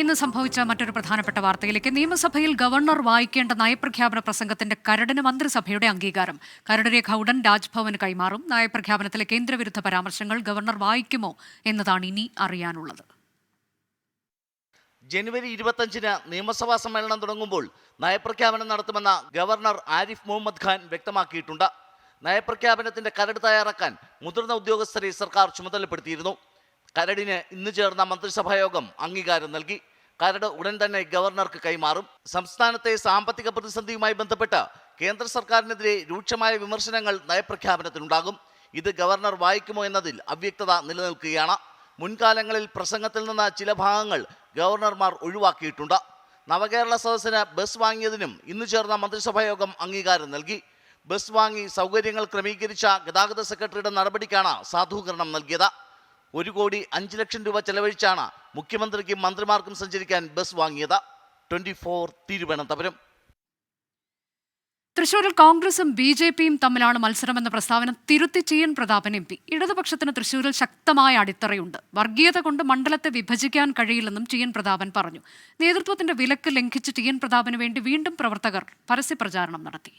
ഇന്ന് സംഭവിച്ച മറ്റൊരു പ്രധാനപ്പെട്ട വാർത്തയിലേക്ക് നിയമസഭയിൽ ഗവർണർ വായിക്കേണ്ട നയപ്രഖ്യാപന പ്രസംഗത്തിന്റെ കരടിന് മന്ത്രിസഭയുടെ അംഗീകാരം. കരടരേഖ ഉടൻ രാജ്ഭവന് കൈമാറും. നയപ്രഖ്യാപനത്തിലെ കേന്ദ്രവിരുദ്ധ പരാമർശങ്ങൾ ഗവർണർ വായിക്കുമോ എന്നതാണ് ഇനി അറിയാനുള്ളത്. ജനുവരി ഇരുപത്തഞ്ചിന് നിയമസഭാ സമ്മേളനം തുടങ്ങുമ്പോൾ നയപ്രഖ്യാപനം നടത്തുമെന്ന ഗവർണർ ആരിഫ് മുഹമ്മദ് ഖാൻ വ്യക്തമാക്കിയിട്ടുണ്ട്. നയപ്രഖ്യാപനത്തിന്റെ കരട് തയ്യാറാക്കാൻ മുതിർന്ന ഉദ്യോഗസ്ഥരെ സർക്കാർ ചുമതലപ്പെടുത്തിയിരുന്നു. കരടിന് ഇന്ന് ചേർന്ന മന്ത്രിസഭാ യോഗം അംഗീകാരം നൽകി. കരട് ഉടൻ തന്നെ ഗവർണർക്ക് കൈമാറും. സംസ്ഥാനത്തെ സാമ്പത്തിക പ്രതിസന്ധിയുമായി ബന്ധപ്പെട്ട് കേന്ദ്ര സർക്കാരിനെതിരെ രൂക്ഷമായ വിമർശനങ്ങൾ നയപ്രഖ്യാപനത്തിനുണ്ടാകും. ഇത് ഗവർണർ വായിക്കുമോ എന്നതിൽ അവ്യക്തത നിലനിൽക്കുകയാണ്. മുൻകാലങ്ങളിൽ പ്രസംഗത്തിൽ നിന്ന് ചില ഭാഗങ്ങൾ ഗവർണർമാർ ഒഴിവാക്കിയിട്ടുണ്ട്. നവകേരള സദസ്സിന് ബസ് വാങ്ങിയതിനും ഇന്ന് ചേർന്ന മന്ത്രിസഭാ യോഗം അംഗീകാരം നൽകി. ബസ് വാങ്ങി സൗകര്യങ്ങൾ ക്രമീകരിച്ച ഗതാഗത സെക്രട്ടറിയുടെ നടപടിക്കാണ് സാധൂകരണം നൽകിയത്. ഒരു കോടി അഞ്ച് ലക്ഷം രൂപ ചെലവഴിച്ചാണ് മുഖ്യമന്ത്രിക്കും മന്ത്രിമാർക്കും സഞ്ചരിക്കാൻ ബസ് വാങ്ങിയത്. Twenty four Thiruvananthapuram. തൃശൂരിൽ കോൺഗ്രസും ബി ജെ പിയും തമ്മിലാണ് മത്സരമെന്ന പ്രസ്താവന തിരുത്തി ചെയ്യൻ പ്രതാപൻ എം പി. ഇടതുപക്ഷത്തിന് തൃശൂരിൽ ശക്തമായ അടിത്തറയുണ്ട്. വർഗീയത കൊണ്ട് മണ്ഡലത്തെ വിഭജിക്കാൻ കഴിയില്ലെന്നും ടി എൻ പ്രതാപൻ പറഞ്ഞു. നേതൃത്വത്തിന്റെ വിലക്ക് ലംഘിച്ച് ടി എൻ പ്രതാപന് വേണ്ടി വീണ്ടും പ്രവർത്തകർ പരസ്യപ്രചാരണം നടത്തി.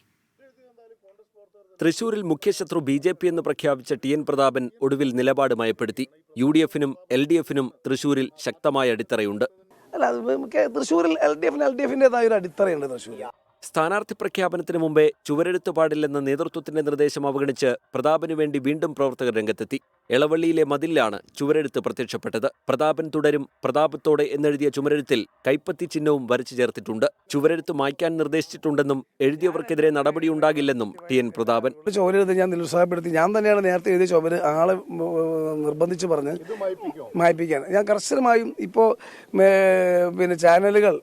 തൃശൂരിൽ മുഖ്യശത്രു ബി ജെ പി എന്ന് പ്രഖ്യാപിച്ച ടി എൻ പ്രതാപൻ ഒടുവിൽ നിലപാട് മയപ്പെടുത്തി. യു ഡി എഫിനും എൽ ഡി എഫിനും തൃശൂരിൽ ശക്തമായ അടിത്തറയുണ്ട്. അല്ല അത് നമുക്ക് തൃശ്ശൂരിൽ എൽ ഡി എഫിന് എൽ ഡി എഫിന്റെതായ ഒരു അടിത്തറയുണ്ട് തൃശ്ശൂർ സ്ഥാനാർത്ഥി പ്രഖ്യാപനത്തിന് മുമ്പേ ചുവരെഴുത്ത് പാടില്ലെന്ന നേതൃത്വത്തിന്റെ നിർദ്ദേശം അവഗണിച്ച് പ്രതാപനു വേണ്ടി വീണ്ടും പ്രവർത്തകർ രംഗത്തെത്തി. എളവള്ളിയിലെ മതിലിലാണ് ചുവരെഴുത്ത് പ്രത്യക്ഷപ്പെട്ടത്. പ്രതാപൻ തുടരും. പ്രതാപത്തോടെ എന്നെഴുതിയ ചുമരെഴുത്തിൽ കൈപ്പത്തി ചിഹ്നവും വരച്ചു ചേർത്തിട്ടുണ്ട്. ചുവരെഴുത്ത് മായ്ക്കാൻ നിർദ്ദേശിച്ചിട്ടുണ്ടെന്നും എഴുതിയവർക്കെതിരെ നടപടി ഉണ്ടാകില്ലെന്നും ടി എൻ പ്രതാപൻ. ചുവരെഴുത്ത് ഞാൻ നിരുത്സാഹപ്പെടുത്തി. ഞാൻ തന്നെയാണ് നേരത്തെ എഴുതിയ ചുമര് ആളെ നിർബന്ധിച്ച് പറഞ്ഞ് മായ്പ്പിക്കാൻ. ഞാൻ കർശനമായും ഇപ്പോൾ പിന്നെ ചാനലുകൾ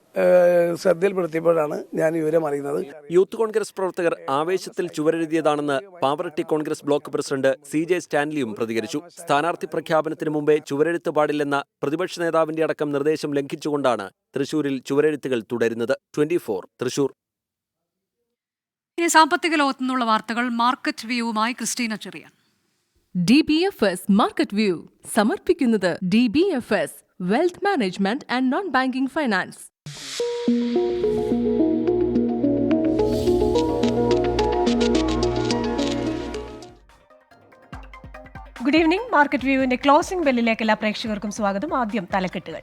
ശ്രദ്ധയിൽപ്പെടുത്തിയപ്പോഴാണ് ഞാൻ വിവരം അറിയുന്നത്. യൂത്ത് കോൺഗ്രസ് പ്രവർത്തകർ ആവേശത്തിൽ ചുവരെഴുതിയതാണെന്ന് Pavaratti Congress block president C J സ്റ്റാൻലിയും പ്രതികരിച്ചു. സ്ഥാനാർത്ഥി പ്രഖ്യാപനത്തിന് മുമ്പേ ചുവരെഴുത്ത് പാടില്ലെന്ന പ്രതിപക്ഷ നേതാവിന്റെ അടക്കം നിർദ്ദേശം ലംഘിച്ചുകൊണ്ടാണ് തൃശൂരിൽ ചുവരെഴുത്തുകൾ തുടരുന്നത്. ട്വന്റി തൃശൂർ. ഇനി സാമ്പത്തിക ലോകത്തു നിന്നുള്ള വാർത്തകൾ market വ്യൂവുമായി Christina Cherian. D B F S market view സമർപ്പിക്കുന്നത് D B F S wealth management and non banking finance good evening market വ്യൂവിന്റെ closing ബെല്ലിലേക്ക് എല്ലാ പ്രേക്ഷകർക്കും സ്വാഗതം. ആദ്യം തലക്കെട്ടുകൾ.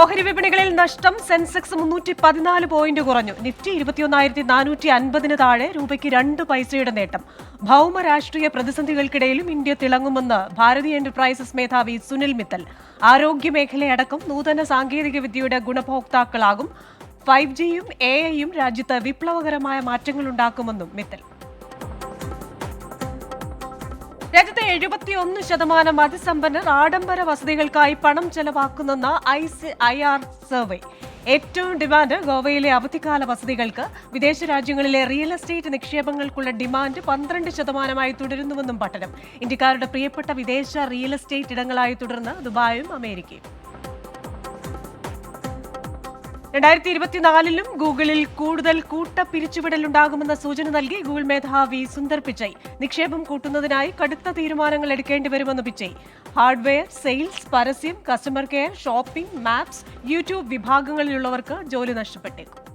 ഓഹരി വിപണികളിൽ നഷ്ടം സെൻസെക്സ് മുന്നൂറ്റി പതിനാല് പോയിന്റ് കുറഞ്ഞു. നിഫ്റ്റി ഇരുപത്തിയൊന്നായിരത്തി നാനൂറ്റി അൻപതിന് താഴെ രൂപയ്ക്ക് രണ്ട് പൈസയുടെ നേട്ടം. ഭൗമ രാഷ്ട്രീയ പ്രതിസന്ധികൾക്കിടയിലും ഇന്ത്യ തിളങ്ങുമെന്ന് ഭാരതി എന്റർപ്രൈസസ് മേധാവി സുനിൽ മിത്തൽ. ആരോഗ്യ മേഖലയടക്കം നൂതന സാങ്കേതിക വിദ്യയുടെ ഗുണഭോക്താക്കളാകും. ഫൈവ് ജിയും എ ഐയും രാജ്യത്ത് വിപ്ലവകരമായ മാറ്റങ്ങളുണ്ടാക്കുമെന്നും മിത്തൽ. രാജ്യത്തെ എഴുപത്തിയൊന്ന് ശതമാനം അതിസമ്പന്നർ ആഡംബര വസതികൾക്കായി പണം ചെലവാക്കുന്നെന്ന I C I R survey. ഏറ്റവും ഡിമാൻഡ് ഗോവയിലെ അവധിക്കാല വസതികൾക്ക്. വിദേശ രാജ്യങ്ങളിലെ റിയൽ എസ്റ്റേറ്റ് നിക്ഷേപങ്ങൾക്കുള്ള ഡിമാൻഡ് പന്ത്രണ്ട് ശതമാനമായി തുടരുന്നുവെന്നും പഠനം ഇന്ത്യക്കാരുടെ പ്രിയപ്പെട്ട വിദേശ റിയൽ എസ്റ്റേറ്റ് ഇടങ്ങളായി തുടർന്ന് ദുബായും അമേരിക്കയും. രണ്ടായിരത്തി ഇരുപത്തിനാലിലും ഗൂഗിളിൽ കൂടുതൽ കൂട്ട പിരിച്ചുവിടലുണ്ടാകുമെന്ന സൂചന നൽകി ഗൂഗിൾ മേധാവി സുന്ദർ പിച്ചൈ. നിക്ഷേപം കൂട്ടുന്നതിനായി കടുത്ത തീരുമാനങ്ങൾ എടുക്കേണ്ടി വരുമെന്ന് പിച്ചൈ. ഹാർഡ്വെയർ സെയിൽസ് പരസ്യം customer care shopping maps YouTube വിഭാഗങ്ങളിലുള്ളവർക്ക് ജോലി നഷ്ടപ്പെട്ടേക്കും.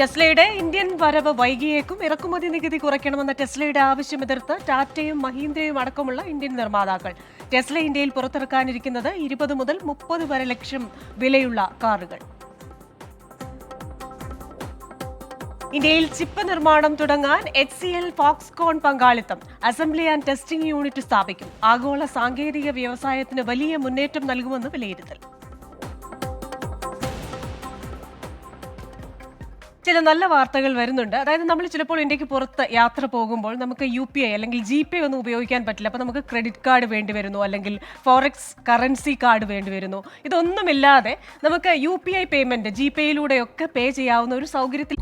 ടെസ്ലയുടെ ഇന്ത്യൻ വരവ് വൈകിയേക്കും. ഇറക്കുമതി നികുതി കുറയ്ക്കണമെന്ന ടെസ്ലയുടെ ആവശ്യം എതിർത്ത് ടാറ്റയും മഹീന്ദ്രയും അടക്കമുള്ള ഇന്ത്യൻ നിർമ്മാതാക്കൾ. ടെസ്ല ഇന്ത്യയിൽ പുറത്തിറക്കാനിരിക്കുന്നത് ഇരുപത് മുതൽ മുപ്പത് വരെ ലക്ഷം വിലയുള്ള കാറുകൾ. ഇന്ത്യയിൽ ചിപ്പ് നിർമ്മാണം തുടങ്ങാൻ എച്ച് സി എൽ ഫോക്സ്കോൺ പങ്കാളിത്തം അസംബ്ലി ആൻഡ് ടെസ്റ്റിംഗ് യൂണിറ്റ് സ്ഥാപിക്കും. ആഗോള സാങ്കേതിക വ്യവസായത്തിന് വലിയ മുന്നേറ്റം നൽകുമെന്ന് വിലയിരുത്തൽ. ചില നല്ല വാർത്തകൾ വരുന്നുണ്ട്. അതായത് നമ്മൾ ചിലപ്പോൾ ഇന്ത്യയ്ക്ക് പുറത്ത് യാത്ര പോകുമ്പോൾ നമുക്ക് യു പി ഐ അല്ലെങ്കിൽ ജി പേ ഒന്നും ഉപയോഗിക്കാൻ പറ്റില്ല. അപ്പോൾ നമുക്ക് ക്രെഡിറ്റ് കാർഡ് വേണ്ടി വരുന്നു അല്ലെങ്കിൽ ഫോറക്സ് കറൻസി കാർഡ് വേണ്ടി വരുന്നു. ഇതൊന്നുമില്ലാതെ നമുക്ക് U P I payment G പേയിലൂടെയൊക്കെ pay ചെയ്യാവുന്ന ഒരു സൗകര്യത്തിൽ